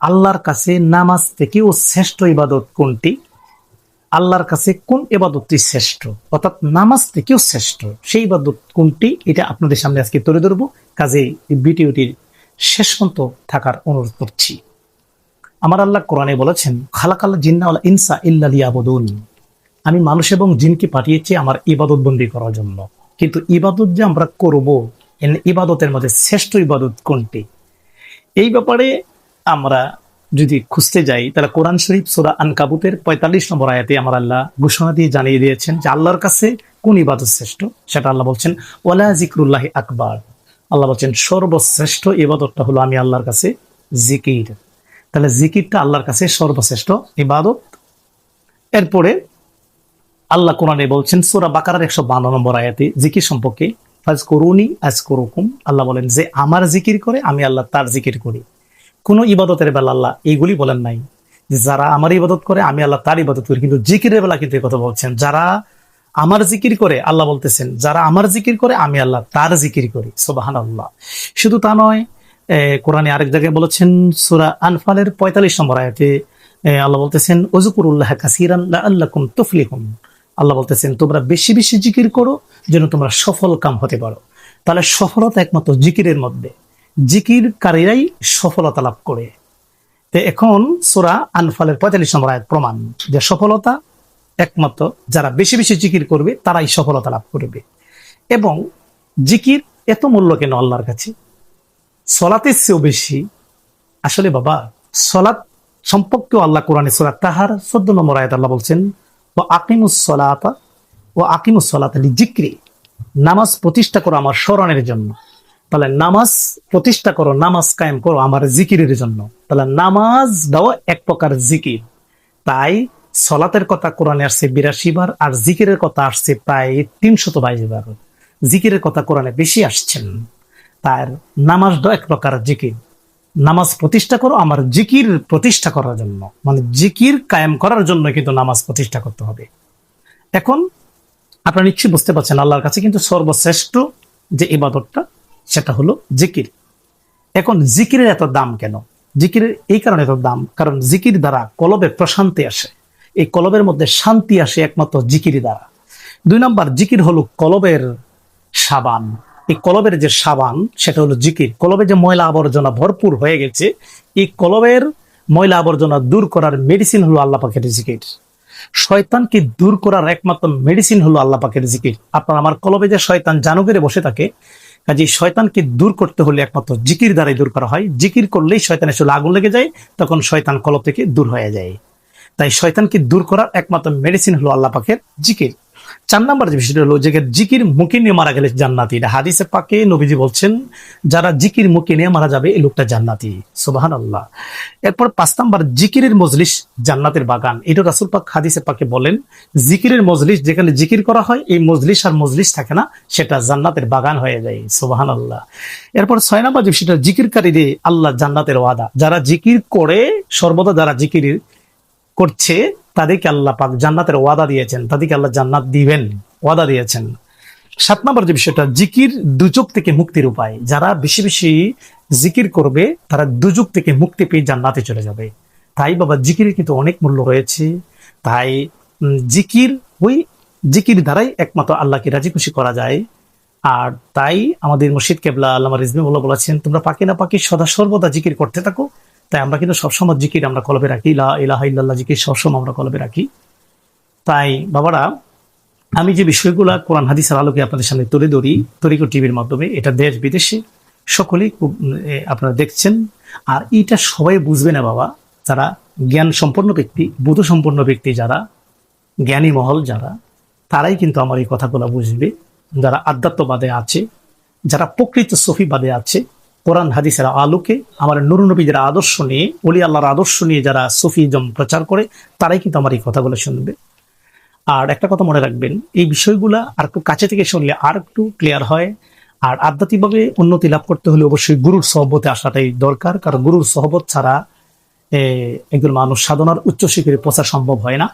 আল্লাহর কাছে নামাজ থেকেও শ্রেষ্ঠ ইবাদত কোনটি? আল্লাহর কাছে কোন ইবাদতটি শ্রেষ্ঠ? অর্থাৎ নামাজ থেকেও শ্রেষ্ঠ। সেই ইবাদত কোনটি? এটা আপনাদের সামনে আজকে তুলে ধরবো। কাজে ভিডিওটির শেষ পর্যন্ত থাকার অনুরোধ করছি। আমার আল্লাহ কোরআনে বলেছেন, খালাকাল জিন্না ওয়াল ইনসা ইল্লা লিয়াবুদুন। আমি মানুষ এবং জিনকে পাঠিয়েছি আমার ইবাদত বন্দি করার জন্য। কিন্তু ইবাদত যে আমরা করব ইবাদতের মধ্যে শ্রেষ্ঠ ইবাদত কোনটি? এই ব্যাপারে আমরা যদি খুঁজতে যাই, তাহলে কোরআন শরীফ সুরা আনকাবুতের পঁয়তাল্লিশ নম্বর আয়াতে আমার আল্লাহ ঘোষণা দিয়ে জানিয়ে দিয়েছেন যে আল্লাহর কাছে কোন ইবাদত শ্রেষ্ঠ? সেটা আল্লাহ বলছেন, ওয়ালা জিক্রুল্লাহ আকবার। আল্লাহ বলছেন, সর্বশ্রেষ্ঠ ইবাদতটা হলো আমি আল্লাহর কাছে জিকির। তাহলে জিকিরটা আল্লাহর কাছে সর্বশ্রেষ্ঠ ইবাদত। এরপরে আল্লাহ কোরআনে বলছেন, সোরা বাকারার একশো বান্ন নম্বর আয়াতে জিকির সম্পর্কে ফাজ করুনি আজ করুকুম আল্লাহ বলেন, যে আমার জিকির করে, আমি আল্লাহ তার জিকির করি। কোনো ইবাদতের বেলা আল্লাহ এইগুলি বলেন নাই যারা আমার ইবাদত করে, আমি আল্লাহ তার ইবাদত করি। কিন্তু জিকিরের বেলা কিন্তু কথা বলছেন। যারা আমার জিকির করে, আল্লাহ বলতেছেন, যারা আমার জিকির করে, আমি আল্লাহ তার জিকির করি। সোবাহান আল্লাহ শুধু তা নয় কোরআনে আরেক জায়গায় বলেছেন, সুরা আনফালের পঁয়তাল্লিশ নম্বর আয়াতে আল্লাহ বলতেছেন ওজুকুরুল্লাহ কাসিরান আল্লাহ কুম তফলিহুম আল্লাহ বলতেছেন, তোমরা বেশি বেশি জিকির করো, যেন তোমরা সফল কাম হতে পারো। তাহলে সফলতা একমাত্র জিকিরের মধ্যে। জিকিরকারীরাই সফলতা লাভ করে। তো এখন সোরা আনফালের পঁয়তাল্লিশ নম্বর আয়াত প্রমাণ যে সফলতা একমাত্র যারা বেশি বেশি জিকির করবে, তারাই সফলতা লাভ করবে। এবং জিকির এত মূল্য কেন আল্লাহর কাছে? সলাতের চেয়েও বেশি। আসলে বাবা, সলাৎ সম্পর্কেও আল্লাহ কোরআনে সোরা তাহার চোদ্দ নম্বর আয়াত আল্লাহ বলছেন ও আকিমুস সলাতা ও আকিমুস সলাত জিক্রি। নামাজ প্রতিষ্ঠা করো আমার স্মরণের জন্য। তাহলে নামাজ প্রতিষ্ঠা করো, নামাজ কায়েম করো আমার জিকিরের জন্য। তাহলে নামাজ দাও এক প্রকার জিকির। তাই সলাতের কথা কোরআনে আসছে বিরাশি বার আর জিকিরের কথা আসছে প্রায় তিনশত বাইশ বার। জিকিরের কথা কোরআনে বেশি আসছেন তার নামাজ দাও এক প্রকার জিকির। নামাজ প্রতিষ্ঠা করো আমার জিকির প্রতিষ্ঠা করার জন্য। মানে জিকির কায়েম করার জন্য কিন্তু নামাজ প্রতিষ্ঠা করতে হবে। এখন আপনারা নিশ্চয়ই বুঝতে পারছেন আল্লাহর কাছে কিন্তু সর্বশ্রেষ্ঠ যে ইবাদতটা সেটা হলো জিকির। এখন জিকিরের এত দাম কেন? জিকিরের এই কারণে এত দাম, কারণ জিকির দ্বারা কলবে প্রশান্তি আসে। এই কলবের মধ্যে শান্তি আসে একমাত্র জিকির দ্বারা। দুই নম্বর, জিকির হলো কলবের সাবান। এই কলবের যে সাবান, সেটা হলো জিকির। কলবে যে ময়লা আবর্জনা ভরপুর হয়ে গেছে, এই কলবের ময়লা আবর্জনা দূর করার মেডিসিন হলো আল্লাহ পাখের জিকির। শয়তানকে দূর করার একমাত্র মেডিসিন হলো আল্লাহ পাকের জিকির। আপনার আমার কলবে যে শয়তান জানুগেরে বসে থাকে কাজে শয়তানকে দূর করতে হলে একমাত্র জিকির দ্বারাই দূর করা হয়। জিকির করলেই শয়তানের চলে আগুন লেগে যায়, তখন শয়তান কলব থেকে দূর হয়ে যায়। তাই শয়তানকে দূর করার একমাত্র মেডিসিন হলো আল্লাহ পাখের জিকির। চার নম্বর যে বিষয়টা হলো, যে জিকির মুখে নিয়ে মারা গেলে জান্নাতি। এটা হাদিসে পাকে নবীজি বলছেন, যারা জিকির মুখে নিয়ে মারা যাবে, এই লোকটা জান্নাতি। সুবাহান আল্লাহ এরপর পাঁচ নম্বর, জিকিরের মজলিস জান্নাতের বাগান। এটা রাসুল পাক হাদিসে পাকে বলেন, জিকিরের মজলিস যেখানে জিকির করা হয়, এই মজলিস আর মজলিস থাকে না, সেটা জান্নাতের বাগান হয়ে যায়। সুবাহান আল্লাহ এরপর ছয় নম্বর যে বিষয়টা, জিকিরকারীদের আল্লাহ জান্নাতের ওয়াদা। যারা জিকির করে, সর্বদা যারা জিকির করছে তাদেরকে আল্লাহ পাক জান্নাতের ওয়াদা দিয়েছেন, তাদেরকে আল্লাহ জান্নাত দিবেন, ওয়াদা দিয়েছেন। সাত নম্বর যে বিষয়টা, জিকির দুযোগ থেকে মুক্তির উপায়। যারা বেশি বেশি জিকির করবে, তারা দুযোগ থেকে মুক্তি পেয়ে জান্নাতে চলে যাবে। তাই বাবা, জিকিরের কিন্তু অনেক মূল্য রয়েছে। তাই জিকির ওই জিকির দ্বারাই একমাত্র আল্লাহকে রাজি খুশি করা যায়। আর তাই আমাদের মুর্শিদ কেবলা আল্লাহ রিজমিউল্লাহ বলেছেন, তোমরা পাকি না পাকি সদা সর্বদা জিকির করতে থাকো। তাই আমরা কিন্তু সবসময় জিকির আমরা কলবে রাখি লা ইলাহা জিকির সবসময় আমরা কলবে রাখি। তাই বাবারা আমি যে বিষয়গুলো কোরআন হাদিসের আলোকে আপনাদের সামনে তুলে ধরি তরিকো টিভির মাধ্যমে এটা দেশ বিদেশে সকলেই খুব, আপনারা দেখছেন। আর এটা সবাই বুঝবে না বাবা যারা জ্ঞান সম্পন্ন ব্যক্তি বোধ সম্পন্ন ব্যক্তি যারা জ্ঞানী মহল যারা তারাই কিন্তু আমার এই কথাগুলো বুঝবে। যারা আধ্যাত্মবাদে আছে যারা প্রকৃত সফিবাদে আছে কোরআন হাদিসের আলোকে আমার নুর নবীদের আদর্শ নিয়ে অলি আল্লাহর আদর্শ নিয়ে যারা সফিজম প্রচার করে, তারাই কিন্তু আমার এই কথাগুলো শুনবে। আর একটা কথা মনে রাখবেন, এই বিষয়গুলা আর একটু কাছে থেকে শুনলে আর একটু ক্লিয়ার হয়। আর আধ্যাত্মিকভাবে উন্নতি লাভ করতে হলে অবশ্যই গুরুর সহবতে আসাটাই দরকার, কারণ গুরুর সহবত ছাড়া একজন মানুষ সাধনার উচ্চ শিখরে পৌঁছা সম্ভব হয় না।